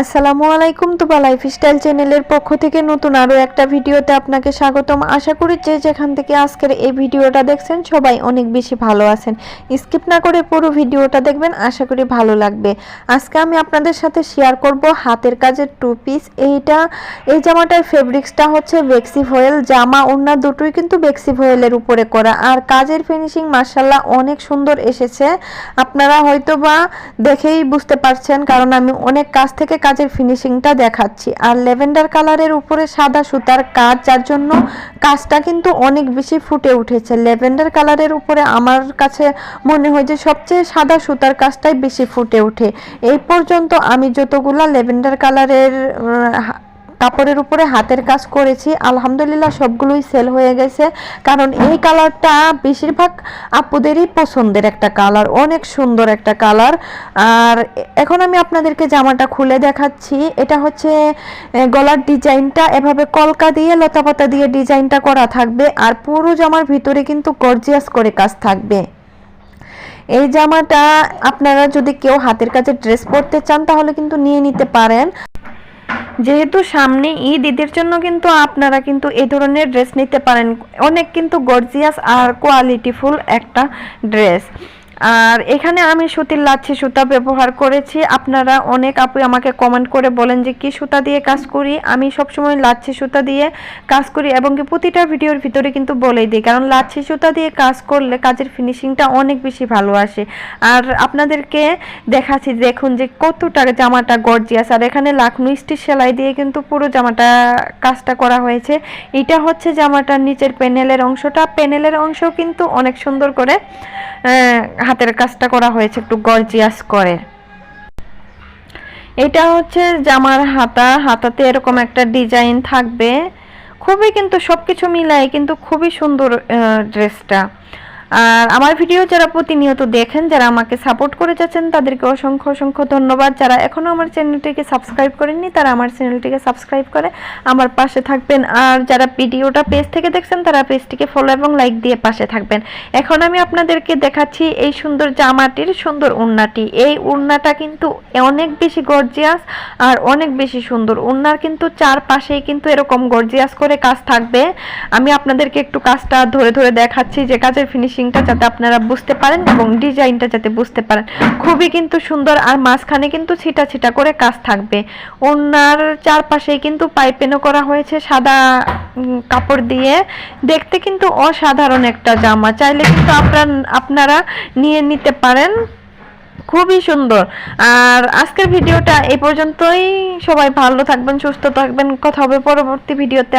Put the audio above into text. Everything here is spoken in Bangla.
আসসালামু আলাইকুম তুবা লাইফস্টাইল চ্যানেলের পক্ষ থেকে নতুন আরও একটা ভিডিওতে আপনাকে স্বাগতম। আশা করি যে যেখান থেকে আজকের এই ভিডিওটা দেখছেন সবাই অনেক বেশি ভালো আছেন। স্কিপ না করে পুরো ভিডিওটা দেখবেন, আশা করি ভালো লাগবে। আজকে আমি আপনাদের সাথে শেয়ার করব হাতের কাজের টু পিস এইটা, এই জামাটার ফেব্রিক্সটা হচ্ছে বেক্সি ফয়েল জামা ওড়না দুটোই কিন্তু বেক্সি ফয়েলের উপরে করা। আর কাজের ফিনিশিং মার্শাল্লাহ অনেক সুন্দর এসেছে। আপনারা হয়তো বা দেখেই বুঝতে পারছেন, কারণ আমি অনেক কাজ থেকে কাজের ফিনিশিংটা দেখাচ্ছি। আর লেভেন্ডার কালারের উপরে সাদা সুতার কাজ, যার জন্য কাজটা কিন্তু অনেক বেশি ফুটে উঠেছে। লেভেন্ডার কালারের উপরে আমার কাছে মনে হয় যে সবচেয়ে সাদা সুতার কাজটাই বেশি ফুটে ওঠে। এই পর্যন্ত আমি যতগুলা লেভেন্ডার কালারের কাপড়ের উপরে হাতের কাজ করেছি। আলহামদুলিল্লাহ সবগুলোই সেল হয়ে গেছে। কারণ এই কালারটা বেশিরভাগ আপুদেরই পছন্দের একটা কালার অনেক সুন্দর একটা কালার আর এখন আমি আপনাদেরকে জামাটা খুলে দেখাচ্ছি। এটা হচ্ছে গলার ডিজাইনটা এভাবে কলকা দিয়ে, লতাপাতা দিয়ে ডিজাইনটা করা থাকবে। আর পুরো জামার ভিতরে কিন্তু গর্জিয়াস করে কাজ থাকবে। এই জামাটা আপনারা যদি কেউ হাতের কাছে ড্রেস পরতে চান, তাহলে কিন্তু নিয়ে নিতে পারেন। যেহেতু সামনে ঈদ, ঈদের জন্য কিন্তু আপনারা কিন্তু এই ধরনের ড্রেস নিতে পারেন। অনেক কিন্তু গর্জিয়াস আর কোয়ালিটিফুল একটা ড্রেস আর এখানে আমি সুতির লাচ্ছি সুতা ব্যবহার করেছি। আপনারা অনেক আপু আমাকে কমেন্ট করে বলেন যে কি সুতা দিয়ে কাজ করি। আমি সবসময় লাচ্ছি সুতা দিয়ে কাজ করি এবং কি প্রতিটা ভিডিওর ভিতরে কিন্তু বলেই দিই। কারণ লাচ্ছি সুতা দিয়ে কাজ করলে কাজের ফিনিশিংটা অনেক বেশি ভালো আসে। আর আপনাদেরকে দেখাচ্ছি, দেখুন যে কতটা জামাটা গর্জিয়াস আর এখানে লাখনু স্টিচ সেলাই দিয়ে কিন্তু পুরো জামাটা কাজটা করা হয়েছে। এটা হচ্ছে জামাটার নিচের প্যানেলের অংশটা। প্যানেলের অংশ কিন্তু অনেক সুন্দর করে হাতের কাজটা করা হয়েছে, একটু গর্জিয়াস করে। এটা হচ্ছে জামার হাতা। হাতাতে এরকম একটা ডিজাইন থাকবে। খুবই কিন্তু সবকিছু মিলায় কিন্তু খুবই সুন্দর ড্রেসটা আর আমার ভিডিও যারা প্রতিনিয়ত দেখেন, যারা আমাকে সাপোর্ট করে যাচ্ছেন, তাদেরকে অসংখ্য অসংখ্য ধন্যবাদ। যারা এখনও আমার চ্যানেলটিকে সাবস্ক্রাইব করেননি, তারা আমার চ্যানেলটিকে সাবস্ক্রাইব করে আমার পাশে থাকবেন। আর যারা ভিডিওটা পেজ থেকে দেখছেন, তারা পেজটিকে ফলো এবং লাইক দিয়ে পাশে থাকবেন। এখন আমি আপনাদেরকে দেখাচ্ছি এই সুন্দর জামাটির সুন্দর উন্নাটি। এই উন্নাটা কিন্তু অনেক বেশি গর্জিয়াস আর অনেক বেশি সুন্দর। উন্নার কিন্তু চারপাশেই কিন্তু এরকম গর্জিয়াস করে কাজ থাকবে। আমি আপনাদেরকে একটু কাজটা ধরে ধরে দেখাচ্ছি, যে কাজের ফিনিশিংটা যাতে আপনারা বুঝতে পারেন এবং ডিজাইনটা যাতে বুঝতে পারেন। খুবই কিন্তু সুন্দর আর মাঝখানে কিন্তু ছিটা ছিটা করে কাজ থাকবে। ওনার চারপাশেই কিন্তু পাইপেনও করা হয়েছে সাদা কাপড় দিয়ে। দেখতে কিন্তু অসাধারণ একটা জামা। চাইলে কিন্তু আপনার, আপনারা নিয়ে নিতে পারেন। খুবই সুন্দর। আর আজকের ভিডিওটা এই পর্যন্তই। সবাই ভালো থাকবেন, সুস্থ থাকবেন। কথা হবে পরবর্তী ভিডিওতে।